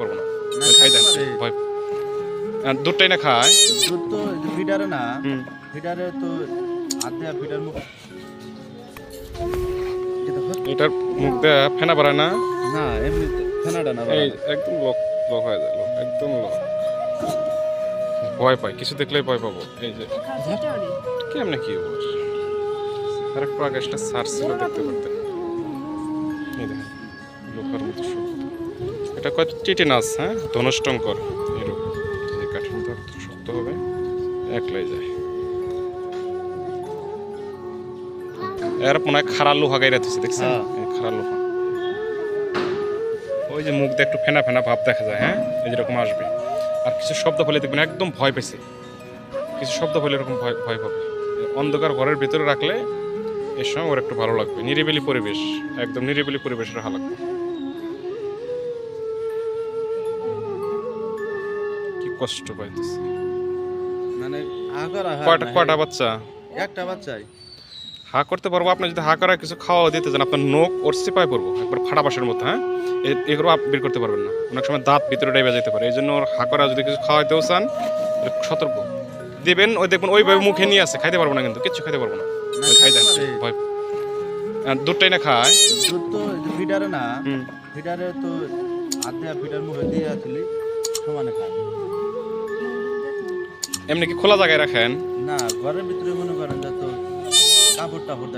পারব না। খাই দেন ভয় দুধটাই না খায়। দুধ তো ফিডারে না। ফিডারে তো আধে ফিডার মুখ। এটার মুখ দেয়া ফেনা পারে না। না এমনি ফেনাটা না এই একদম লক লক হয়ে যায় লক একদম লক ভয় পাই কিছু দেখলেই ভয় পাবো। এই যে। কেমনে কি হব আর একটু আগে একটা সার্চ ছিল দেখতে। পারতেন এই দেখেন এটা কয় টিটেনাস হ্যাঁ? ধনুষ্টঙ্কর। এরকম মতো শক্ত হবে। একলাই যায়। এর মনে হয় খারা লোহা গাইরা দিচ্ছে দেখছেন? হ্যাঁ। খারা লোহা। ওই যে মুখ দিয়ে একটু ফেনা ফেনা ভাব দেখা যায় হ্যাঁ? এই যেরকম আসবে। আর কিছু শব্দ হলে দেখবেন একদম ভয় পেয়েছে। কিছু শব্দ হলে এরকম ভয় ভয় পাবে। অন্ধকার ঘরের ভিতরে রাখলে এর সময় ওর একটু ভালো লাগবে। নিরিবিলি পরিবেশ একদম নিরিবিলি পরিবেশ রাখা কষ্ট পাইতেছে। মানে কয়টা কয়টা বাচ্চা? একটা বাচ্চাই। হা করতে পারব আপনি যদি হা করা কিছু খাওয়া দিতে চান আপনার নোখ ওর চিপায় পড়ব একবার ফাটা বাসের মতো হ্যাঁ এগুলো আপ বের করতে পারবেন না। অনেক সময় দাঁত ভিতরে ডাইবা যেতে পারে এই জন্য ওর হা করা যদি কিছু খাওয়াইতেও চান সতর্ক। দেবেন ওই দেখবেন ওইভাবে মুখে নিয়ে আসে খাইতে পারব না কিন্তু কিচ্ছু খাইতে পারব না। খাই দেন। ভয় দুধটাই না খায়? দুধ তো না তো আধে মুখে দিয়ে আসলে সমানে খায়। এমনি কি খোলা জায়গায় রাখেন? না ঘরের ভিতরে মনে করেন যত কাপড় টাপড়